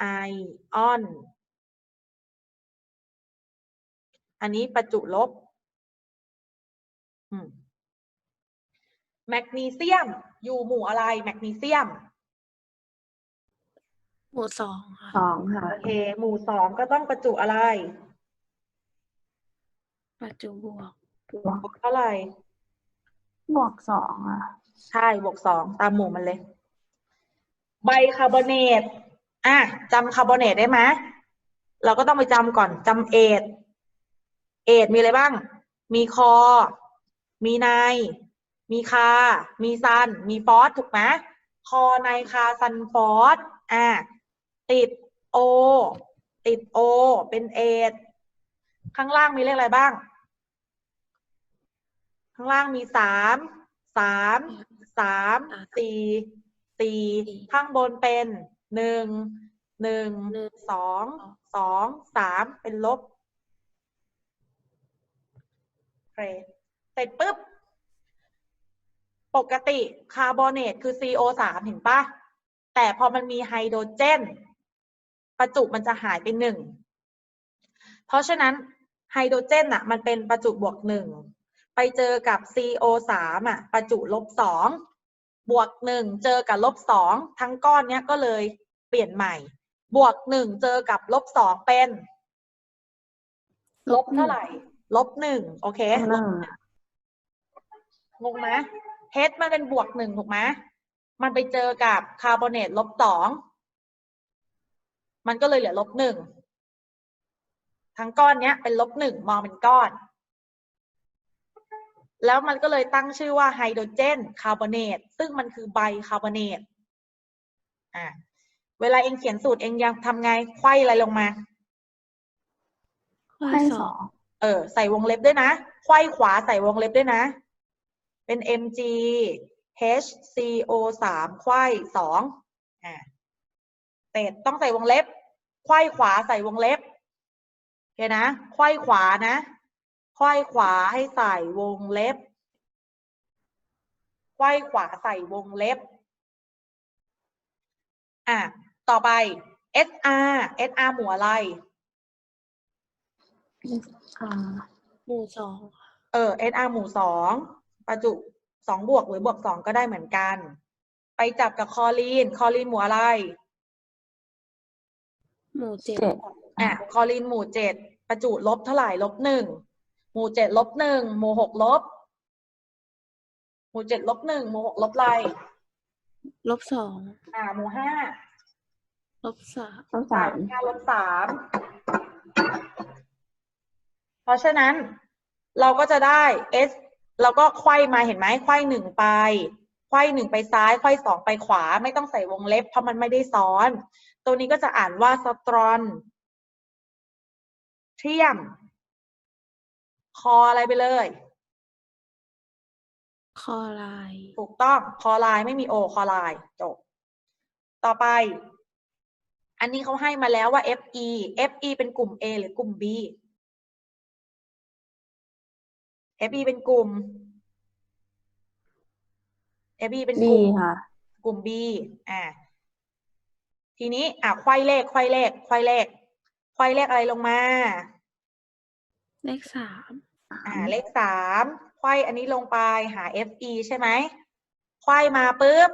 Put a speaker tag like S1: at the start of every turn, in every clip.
S1: ไอออน อันนี้ประจุลบอืมแมกนีเซียม อยู่หมู่อะไร แมกนีเซียม
S2: หมู่สองค่ะ
S3: สองค่ะ
S1: โอเค หมู่สองก็ต้องประจุอะไร
S2: ประจุบวก
S3: บวก
S1: บวกเท่าไหร่
S3: บวกสองอะ
S1: ใช่ บวกสอง ตามหมู่มันเลย ไบคาร์บอเนต อะจำคาร์บอเนตได้ไหมเราก็ต้องไปจำก่อนจำเอทเอทมีอะไรบ้าง มีคอ มีไนมีคา มีซัน มีฟอสถูกไหมคอไนคาซันฟอสอะติดโอ ติดโอ เป็นเอทข้างล่างมีเลขอะไรบ้าง ข้างล่างมีสาม สาม สาม สี่ สี่ ข้างบนเป็น หนึ่งหนึ่ง
S2: หนึ่ง
S1: สองสองสามเป็นลบโอเคเสร็จปุ๊บ ปกติคาร์บอเนตคือ CO สามเห็นปะแต่พอมันมีไฮโดรเจน ประจุมันจะหายไปหนึ่ง เพราะฉะนั้นไฮโดรเจนอะมันเป็นประจุบวกหนึ่ง ไปเจอกับ CO สามอะประจุลบสอง บวกหนึ่งเจอกับลบสองทั้งก้อนเนี้ยก็เลยเปลี่ยนใหม่ บวกหนึ่งเจอกับลบสองเป็น ลบเท่าไหร่ ลบหนึ่งโอเค
S3: หนึ่ง
S1: งงไหมเฮดมันเป็นบวกหนึ่งถูกไหมมันไปเจอกับคาร์บอเนตลบสองมันก็เลยเหลือลบหนึ่งทั้งก้อนเนี้ยเป็นลบหนึ่งมองเป็นก้อน แล้วมันก็เลยตั้งชื่อว่าไฮโดรเจนคาร์บอเนตซึ่งมันคือไบคาร์บอเนตอ่าเวลาเองเขียนสูตรเองยังทำไงไขว้อะไรลงมา
S2: ข้อ
S3: ให้
S2: ส
S3: ส
S2: อ
S3: องง
S1: เออใส่วงเล็บด้วยนะไขว้ขวาใส่วงเล็บด้วยนะ เป็น mg hco สามไขว้สองอ่าเสร็จต้องใส่วงเล็บไขว้ขวาใส่วงเล็บโอเคนะไขว้ขวานะ ไขว้ขวาให้ใส่วงเล็บไขว้ขวาใส่วงเล็บ อะ ต่อไป SR SR หมู่อะไร
S3: อ่า
S2: หมู่สองค่ะ
S1: เออ SR หมู่สองประจุสองบวกหรือบวกสองก็ได้เหมือนกัน ไปจับกับคอลีน คอลีนหมู่อะไร
S2: หมู่เจ็ด
S3: เจ็ด
S1: อะ คอลีนหมู่เจ็ดประจุลบเท่าไหร่ลบหนึ่ง หมู่เจ็ดลบหนึ่งหมู่หกลบ หมู่เจ็ดลบหนึ่งหมู่หกลบอะไร
S2: ลบสอง
S1: อ่าหมู่ห้า
S2: ลบสาม
S3: ต้องสาม
S1: ห้าลบสามเพราะฉะนั้นเราก็จะได้ s เราก็ไขว้มาเห็นไหมไขว้หนึ่งไปไขว้หนึ่งไปซ้ายไขว้สองไปขวา ไม่ต้องใส่วงเล็บ เพราะมันไม่ได้ซ้อน ตัวนี้ก็จะอ่านว่าสตรอนเทียม คออะไรไปเลย
S2: คอไลน์
S1: ถูกต้องคอไลน์ไม่มีโอคอไลน์จบต่อไป อันนี้เขาให้มาแล้วว่า FE FE เป็นกลุ่ม A หรือกลุ่ม B FE เป็นกลุ่ม FE เป็น
S3: ดี
S1: กลุ่ม
S3: ค่ะ
S1: กลุ่ม B อ่าทีนี้ อะไขว้เลขไขว้เลขไขว้เลขไขว้เลขอะไรลงมา
S2: เลขสาม
S1: อ่าเลขสามไขว้อันนี้ลงไปหา FE ใช่ไหมไขว้มาปุ๊บ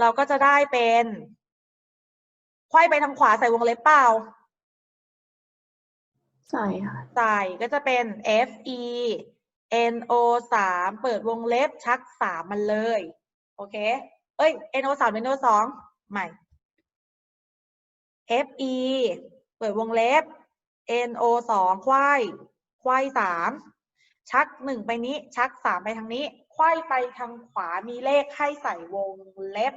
S1: เราก็จะได้เป็นไขว้ไปทางขวาใส่วงเล็บเปล่า
S3: ใส่ค่ะ
S1: ใส่ก็จะเป็น Fe NO สามเปิดวงเล็บชักสามมันเลย โอเค เอ้ย NO สาม NO สองใหม่ Fe เปิดวงเล็บ NO สองควายควายสาม ชักหนึ่งไปนี้ ชักสามไปทางนี้ควายไปทางขวามีเลขให้ใส่วงเล็บ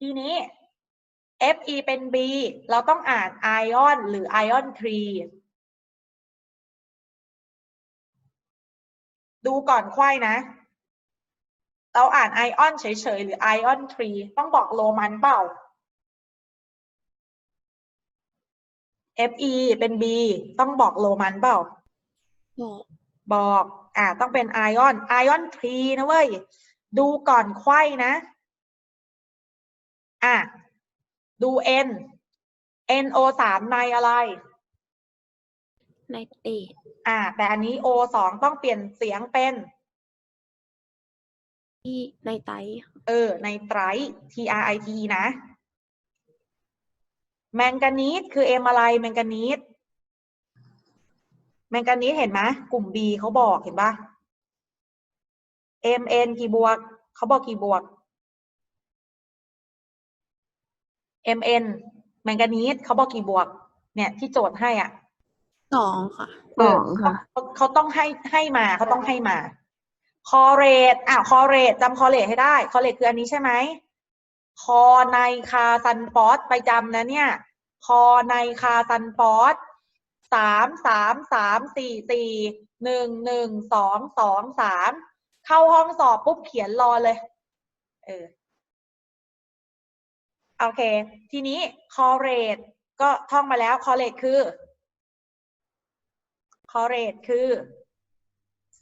S1: ทีนี้ Fe เป็น B เราต้องอ่าน ion หรือ ion 3ดูก่อนไขว้นะ เราอ่าน ion เฉยๆ หรือ ion 3ต้องบอกโรมันเปล่า Fe เป็น B ต้องบอกโรมันเปล่า
S2: บอก
S1: บอกอ่าต้องเป็น ion ion 3นะเว้ย ดูก่อนไขว้นะ อะ ดู N NO สามในอะไร
S2: ในเตด
S1: อ่า แต่อันนี้ O สองต้องเปลี่ยนเสียงเป็น
S2: ที่ในไต
S1: เออ ในไตร T R I T นะ แมงกานีสคือ M อะไร แมงกานีส แมงกานีสเห็นไหมกลุ่ม B เขาบอกเห็นปะ M N กี่บวกเขาบอกกี่บวก M N แมงกานีสเขาบอกกี่บวก เนี่ยที่โจทย์ให้อะ
S2: สองค่ะ
S3: สองค่ะ
S1: เขาเขาต้องให้ให้มาเขาต้องให้มาคอเรตอะคอเรตจำคอเรตให้ได้ คอเรตคืออันนี้ใช่ไหมคอในคาซันฟอสไปจำนะเนี่ย คอในคาซันฟอส สามสามสามสี่สี่หนึ่งหนึ่งสองสองสามเข้าห้องสอบปุ๊บเขียนรอเลย เออโอเค ทีนี้คอเรตก็ท่องมาแล้วคอเรตคือคอเรตคือ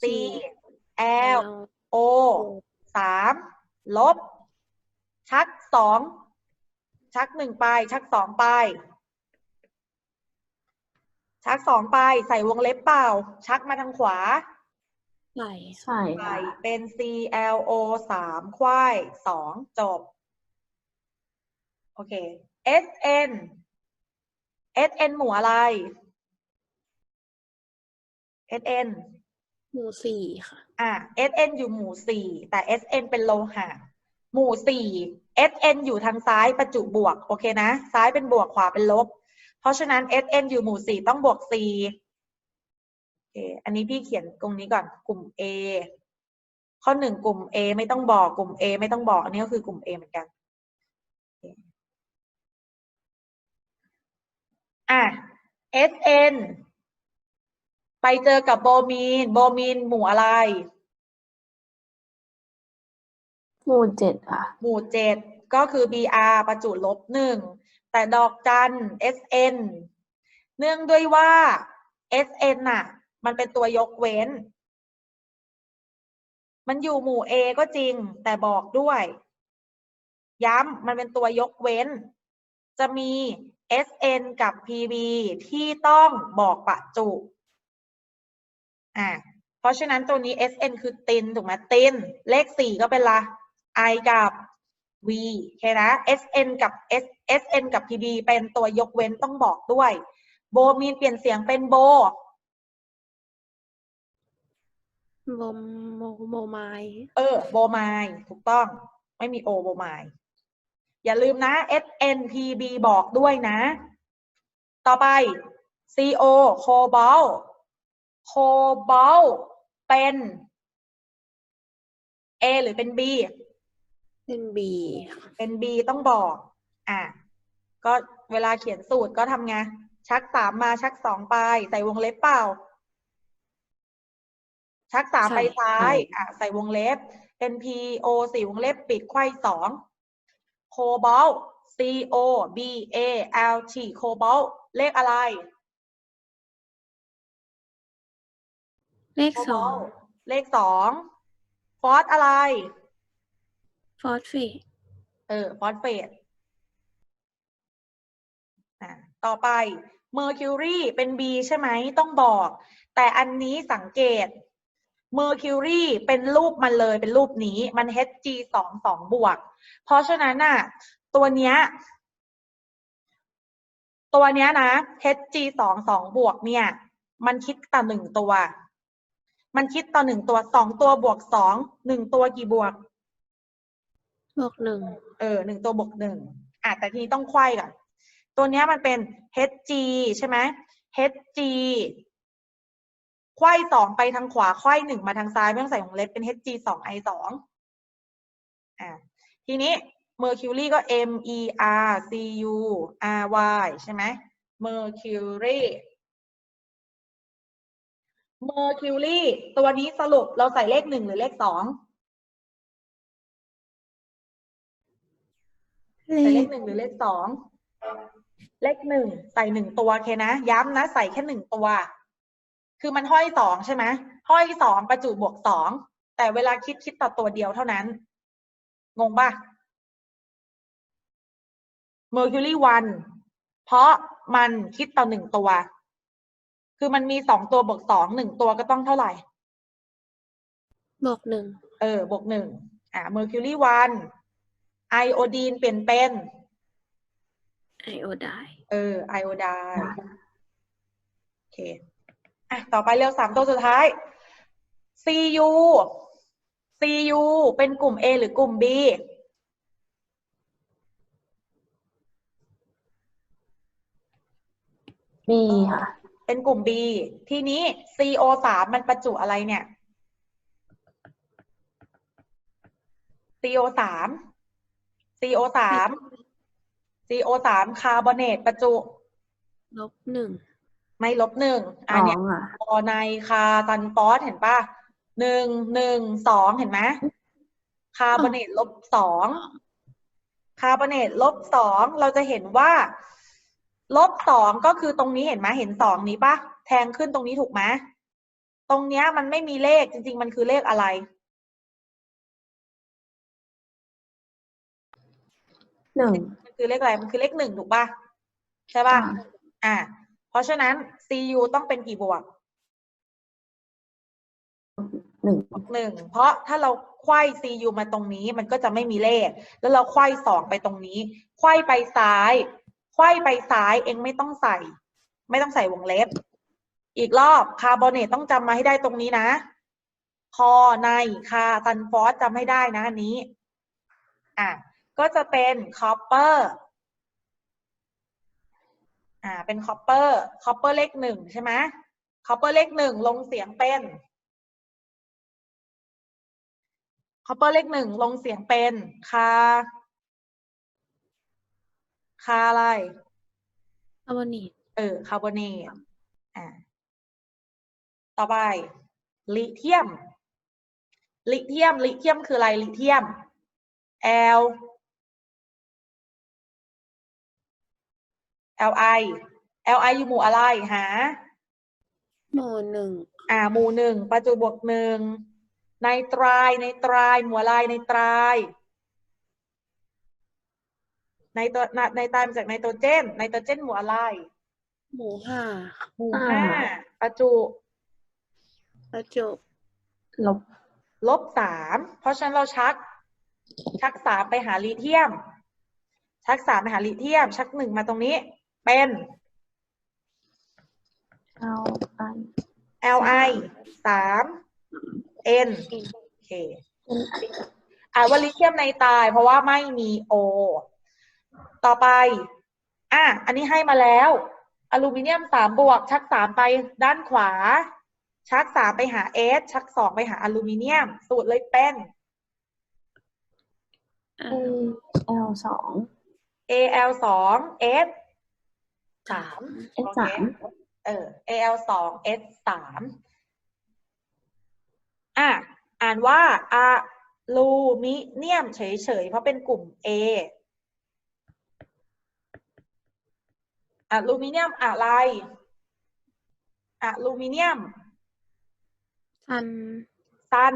S1: C L O สามลบ ชักสองชักหนึ่งไป ชักสองไป ชักสองไปใส่วงเล็บเปล่า ชักมาทางขวา
S2: ไหล
S3: ใช่
S1: ใส่
S3: ค่ะ
S1: เป็น C L O สามควายสองจบ โอเค S N S N หมู่อะไร S N
S2: หมู่สี่ค่ะ
S1: อะ SN อยู่หมู่สี่แต่ SN เป็นโลหะ หมู่สี่ SN อยู่ทางซ้ายประจุบวก โอเคนะ ซ้ายเป็นบวกขวาเป็นลบ เพราะฉะนั้น SN อยู่หมู่สี่ต้องบวกสี่โอเคอันนี้พี่เขียนตรงนี้ก่อนกลุ่ม A ข้อหนึ่งกลุ่ม A ไม่ต้องบอกกลุ่ม A ไม่ต้องบอก อันนี้ก็คือกลุ่ม A เหมือนกันโอเคอะ SN ไปเจอกับโบมีน โบมีนหมู่อะไร
S3: หมู่เจ็ดค่ะ
S1: หมู่เจ็ดก็คือ BR ประจุลบหนึ่ง แต่ดอกจัน SN เนื่องด้วยว่า SN น่ะ มันเป็นตัวยกเว้น มันอยู่หมู่ A ก็จริง แต่บอกด้วย ย้ำมันเป็นตัวยกเว้น จะมี SN กับ PB ที่ต้องบอกประจุอะเพราะฉะนั้นตัวนี้ SN คือติน ถูกไหมติน เลขสี่ก็เป็นละ I กับ V โอเคนะ SN กับ S SN กับ PB เป็นตัวยกเว้นต้องบอกด้วย โบมีนเปลี่ยนเสียงเป็นโบ
S2: โบมโมโมไมล์
S1: เออ โบไมล์ถูกต้อง ไม่มีโอโบไมล์อย่าลืมนะ SNPB บอกด้วยนะ ต่อไป CO โคบอลโคบอลเป็น A หรือเป็น B
S2: เป็นบี
S1: เป็น B ต้องบอก อะ ก็เวลาเขียนสูตรก็ทำไง ชักสามมาชักสองไป ใส่วงเล็บเปล่า ชักสามไปซ้าย อะ ใส่วงเล็บ เป็น P O สี่วงเล็บปิดไขว้สอง โคบอล C O B A L T โคบอลเลขอะไร
S2: เลขสอง
S1: เลขสอง ฟอสอะไร
S2: ฟอสเฟต
S1: เออฟอสเฟตต่อไป Mercury เป็น B ใช่ไหมต้องบอก แต่อันนี้สังเกต Mercury เป็นรูปมันเลยเป็นรูปนี้มัน Hg สองสองบวก เพราะฉะนั้นน่ะ ตัวเนี้ย ตัวเนี้ยนะ Hg สองสองบวกเนี่ย มันคิดต่อหนึ่งตัว มันคิดต่อหนึ่งตัวสองตัวบวกสองหนึ่งตัวกี่บวก
S2: บวกหนึ่ง
S1: เออหนึ่งตัวบวกหนึ่งอะแต่ทีนี้ต้องไขว้ก่อนตัวนี้มันเป็น Hg ใช่ไหม Hg ไขว้สองไปทางขวาไขว้หนึ่งมาทางซ้ายไม่ต้องใส่วงเล็บเป็น Hg สอง I สองอะทีนี้ Mercury ก็ M E R C U R Y ใช่ไหม Mercury Mercury ตัวนี้สรุปเราใส่เลขหนึ่งหรือเลขสอง
S2: เล
S1: ใส่เล
S2: ข
S1: ขหนึ่งหรือเลขสองเลขหนึ่งใส่หนึ่งตัวโอเคนะ ย้ำนะใส่แค่หนึ่งตัว คือมันห้อยสองใช่ไหมห้อยสองประจุบวกสองแต่เวลาคิดคิดต่อตัวเดียวเท่านั้น งงป่ะ Mercury one เพราะมันคิดต่อหนึ่งตัว คือมันมีสองตัวบวกสองหนึ่งตัวก็ต้องเท่าไหร่
S2: บวกหนึ่ง
S1: เออบวกหนึ่งอ่า mercury one ไอโอดีนเปลี่ยนเป็น
S2: ไอโอได
S1: เออไอโอไดโอเคอะต่อไปเร็วสามตัวสุดท้าย Cu Cu เป็นกลุ่ม A หรือกลุ่ม B
S3: B ค่ะ
S1: เป็นกลุ่ม B ทีนี้ CO สามมันประจุอะไรเนี่ย CO สาม CO สาม CO สามคาร์บอเนตประจุ
S2: ลบหนึ่ง
S1: ไม่ลบหนึ่ง
S3: ส
S1: อัน
S3: อ
S1: เนี้ย
S3: งอะ
S1: พอในคาซันฟอสเห็นปะหนึ่งหนึ่งสองเห็นไหมคาร์บอเนตลบสองคาร์บอเนตลบสองเราจะเห็นว่า ลบสองก็คือตรงนี้เห็นไหมเห็นสองนี้ปะแทงขึ้นตรงนี้ถูกไหมตรงเนี้ยมันไม่มีเลขจริง ๆ มันคือเลขอะไร
S3: หนึ่ง
S1: มันคือเลขอะไรมันคือเลขหนึ่งถูกปะใช่ปะ
S3: ค่ะ
S1: อ่า เพราะฉะนั้น CU ต้องเป็นกี่บวก
S3: หนึ่ง
S1: หนึ่งเพราะถ้าเราไขว้ CU มาตรงนี้มันก็จะไม่มีเลข แล้วเราไขว้สองไปตรงนี้ ไขว้ไปซ้าย ไขว้ไปซ้ายเองไม่ต้องใส่ ไม่ต้องใส่วงเล็บ อีกรอบคาร์บอเนตต้องจำมาให้ได้ตรงนี้นะ คอในคาซันฟอสจำให้ได้นะอันนี้ อะ ก็จะเป็นคอปเปอร์อ่า เป็นคอปเปอร์คอปเปอร์เลขหนึ่งใช่ไหมคอปเปอร์เลขหนึ่งลงเสียงเป็นคอปเปอร์เลขหนึ่งลงเสียงเป็นคาคาอะไร
S2: คาร์บอเนต
S1: เออ คาร์บอเนตอ่า ต่อไป ลิเทียม ลิเทียม ลิเทียมคืออะไร ลิเทียม L Li Li อยู่หมู่อะไรหา
S2: โมหนึ่ง
S1: อ่าหมู่หนึ่งประจุบวกหนึ่งในตรายในตราย หมู่อะไรในตรายในตัวในในตรายมาจากไนโตรเจนไนโตรเจนหมู่อะไร
S2: หมูห้า
S1: หมู่
S3: อ่า
S1: ห้าประจุ
S2: ประจุ
S3: ลบ
S1: ลบสาม เพราะฉะนั้นเราชัก ชักสามไปหาลิเทียม ชักสามไปหาลิเทียม ชักหนึ่งมาตรงนี้ เป็น
S3: เอาไอ
S1: Li สาม N โอเค
S3: เป็น
S1: อ่านว่าลิเทียมในตายเพราะว่าไม่มีโอ ต่อไป อะ อันนี้ให้มาแล้ว อลูมิเนียมสามบวก ชักสามไปด้านขวา ชักสามไปหาเอสชักสองไปหาอลูมิเนียม สูตรเลยเป็น
S2: อ่า
S3: เอลสอง
S1: Al สอง S สาม
S3: เอสสาม
S1: เออ Al สอง S สามอะอ่านว่าอะลูมิเนียมเฉยๆ เพราะเป็นกลุ่ม A อะลูมิเนียมอะไรอะลูมิเนียม
S2: ซัน
S1: ซัน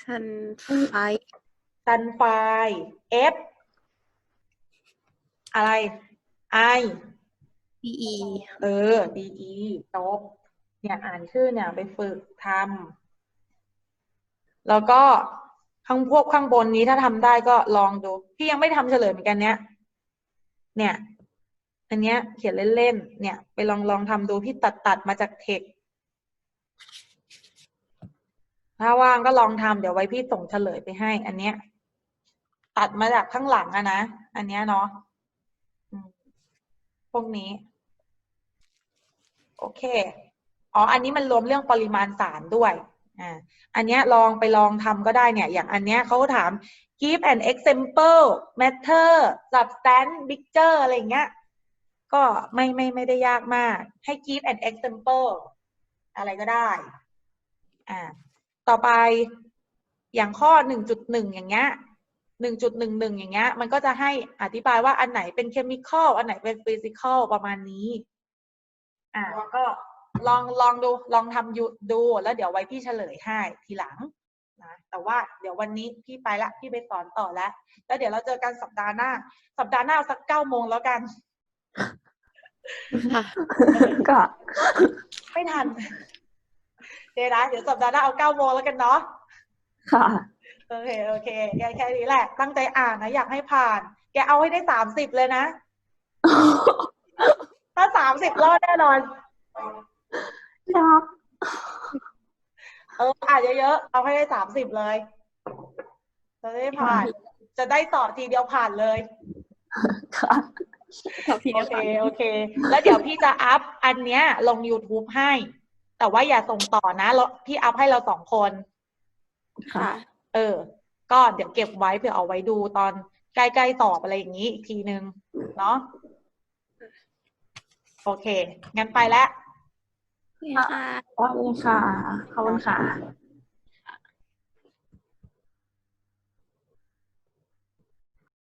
S2: ซันไฟ
S1: ซันไฟ F อะไร I
S2: พีอี
S1: เออ DE จบเนี่ยอ่านชื่อเนี่ยไปฝึกทำแล้วก็ข้างพวกข้างบนนี้ถ้าทำได้ก็ลองดู พี่ยังไม่ทำเฉลยเหมือนกันเนี้ย เนี่ย อันเนี้ย เขียนเล่นๆ เนี่ย ไปลองลองทำดูพี่ตัดตัดมาจากเทคถ้าว่างก็ลองทำเดี๋ยวไว้พี่ส่งเฉลยไปให้ อันเนี้ย ตัดมาจากข้างหลังอะนะ อันเนี้ยเนาะอืมพ วกนี้ โอเค อ๋อ อันนี้มันรวมเรื่องปริมาณสารด้วย อ่า อันนี้ลองไปลองทำก็ได้เนี่ย อย่างอันเนี้ยเขาถาม give an example matter substance mixture อะไรเงี้ย ก็ไม่ไม่ไม่ได้ยากมาก ให้ give an example อะไรก็ได้ อ่า ต่อไปอย่างข้อหนึ่งจุดหนึ่งอย่างเงี้ย หนึ่งจุดหนึ่งหนึ่งอย่างเงี้ย มันก็จะให้อธิบายว่าอันไหนเป็นเคมีคอลอันไหนเป็นฟิสิกอลประมาณนี้ อ่าก็ลองลองดูลองทำอยู่ดู แล้วเดี๋ยวไว้พี่เฉลยให้ทีหลังนะแต่ว่าเดี๋ยววันนี้พี่ไปละพี่ไปสอนต่อแล้ว แล้วเดี๋ยวเราเจอกันสัปดาห์หน้า สัปดาห์หน้าเอาสักเก้าโมงแล้วกัน
S2: ค่ะ
S3: ก็
S1: ไม่ทันเดี๋ยวนะเดี๋ยวสัปดาห์หน้าเอาเก้าโมงแล้วกันเนาะ
S3: ค่ะ
S1: โอเคโอเคแกแค่นี้แหละ ตั้งใจอ่านนะอยากให้ผ่าน แกเอาให้ได้สามสิบเลยนะ ถ้าสามสิบรอดแน่นอน
S3: รัก
S1: เอออ่านเยอะๆเอาให้ได้สามสิบเลยจะได้ผ่าน จะได้สอบทีเดียวผ่านเลย
S3: ค่ะ
S2: ขอบพี่
S1: โอเคโอเค แล้วเดี๋ยวพี่จะอัพอันเนี้ย ลง YouTube ให้ แต่ว่าอย่าส่งต่อนะเราพี่อัพให้เราสองคน
S3: ค่ะ
S2: ค่ะ
S1: เออ ก็เดี๋ยวเก็บไว้เผื่อเอาไว้ดูตอนใกล้ๆสอบอะไรอย่างนี้อีกทีนึง เนาะโอเค งั้นไปแล้ว
S2: ค่ะ
S3: ขอบคุณค่ะ ขอบคุณค่ะ